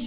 ไอ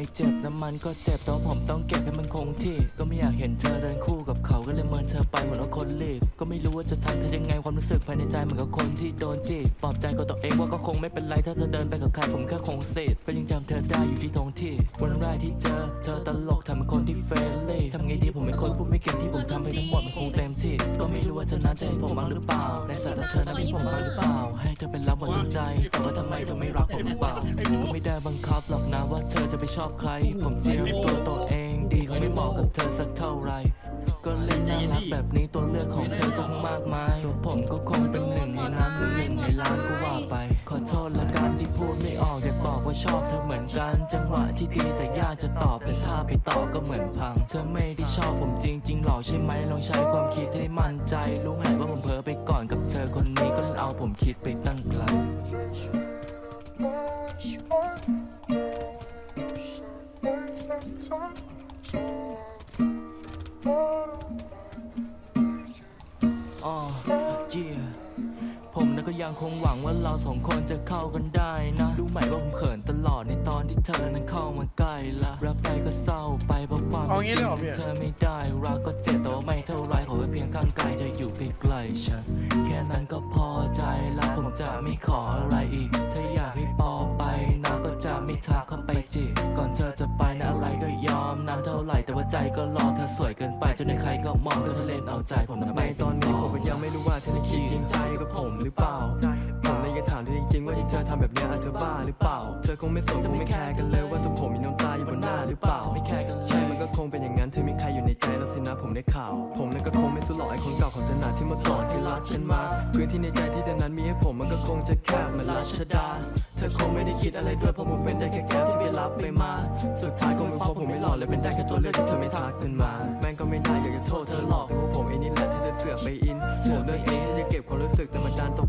้เจ็บน้ำมันก็เจ็บแต่ว่าผมต้องเก็บให้มันคงที่ ก็ไม่อยากเห็นเธอเดินคู่ เขาก็เลยเมินเธอไปเหมือนว่าคนรีบ ก็ไม่รู้ว่าจะทำเธอยังไงความรู้สึกภายในใจเหมือนกับคนที่โดนจีบปลอบใจกับตัวเองว่าก็คงไม่เป็นไรถ้าเธอเดินไปกับใครผมแค่คงเสดก็ยังจำเธอได้อยู่ที่ตรงที่ วันแรกที่เจอเธอตลกทำเป็นคนที่เฟรนลี่ทำไงดีผมเป็นคนพูดไม่เก่งที่ผมทำไปทั้งหมดมันคงเต็มที่ก็ไม่รู้ว่าเธอนั้นจะเห็นผมบ้างหรือเปล่า ในสายตาเธอนั้นมีผมบ้างหรือเปล่า ให้เธอเป็นรับหมดทุกใจแต่ว่าทำไมเธอไม่รักผมหรือเปล่าก็ไม่ได้บังคับหรอกนะว่าเธอจะไปชอบใคร ผมเจียมตัวตัวเองดีคงไม่เหมาะกับเธอสักเท่าไหร่ แบบนี้ตัวเลือกของเธอก็คงมากมาย ตัวผมก็คงเป็นหนึ่งในนั้นหนึ่งในล้านก็ว่าไป ขอโทษละกันที่พูดไม่ออกอยากบอกว่าชอบเธอเหมือนกัน จังหวะที่ดีแต่ยากจะตอบแต่ถ้าไปต่อก็เหมือนพัง เธอไม่ได้ชอบผมจริง ๆ หรอกใช่ไหมลองใช้ความคิดให้มั่นใจ รู้ไหมว่าผมเผลอไปก่อนกับเธอคนนี้ก็เอาผมคิดไปตั้งไกล ก็ยังคงหวังว่าเราสองคนจะเข้ากันได้นะรู้ไหมว่าผมเขินตลอดในตอนที่เธอนั้นเข้ามาใกล้ละรับไปก็เศร้าไปเพราะความเอาเป็นงี้จริเลยงเหรอพี่นั้นเธอไม่ได้รักก็เจ็บแต่ว่าไม่เท่าไรขอแค่เพียงข้างกายเธออยู่ใกล้ๆฉันแค่นั้นก็พอใจแล้วผมจะไม่ขออะไรอีก ถ้าอยากให้ปอไปนะก็จะไม่ทักเข้าไปจีบก่อนเธอจะไปนะอะไรก็ยอมนานเท่าไหร่แต่ว่าใจก็รอเธอสวยเกินไปจนในใครก็มองก็เธอเล่นเอาใจผมทำไมไม่ตอนนี้ผม ธอบ้าหรือเปล่า เธอคงไม่สนคงไม่แคร์กันเลยว่าตัวผมมีน้ำตาอยู่บนหน้าหรือเปล่าจะไม่แคร์กันเลยใช่มันก็คงเป็นอย่างนั้นเธอมีใครอยู่ในใจแล้วสินะผมได้ข่าว ผมนั้นก็คงไม่สุดหล่อไอ้คนเก่าของเธอหนาที่เมื่อก่อนเคยรักกันมา พื้นที่ในใจที่เธอนั้นมีให้ผมมันก็คงจะแคบเหมือนรัชดา เธอคงไม่ได้คิดอะไรด้วยเพราะผมเป็นได้แค่แก้วที่ไปรับไปมา สุดท้ายคงเป็นเพราะผมไม่หล่อเลยเป็นได้แค่ตัวเลือกที่เธอไม่ทักขึ้นมา แม่งก็ไม่ได้อยากจะโทษเธอหรอกแต่ว่าผมเองนี่แหละที่จะเสือกไปอินผมเลือกเองที่จะเก็บความรู้สึกแต่มันดันตก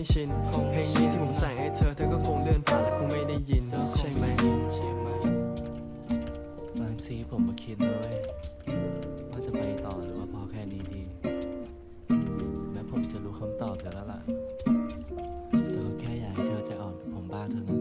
ไม่ชิน เพลงนี้ที่ผมแต่งให้เธอ เธอก็คงเลื่อนผ่านและคงไม่ได้ยิน ใช่ไหมใช่ไหมบางทีผมมาคิดด้วยว่าจะไปต่อหรือว่าพอแค่นี้ดีแม้ผมจะรู้คำตอบแล้วล่ะแต่ก็แค่อยากให้เธอใจอ่อนกับผมบ้างเท่านั้น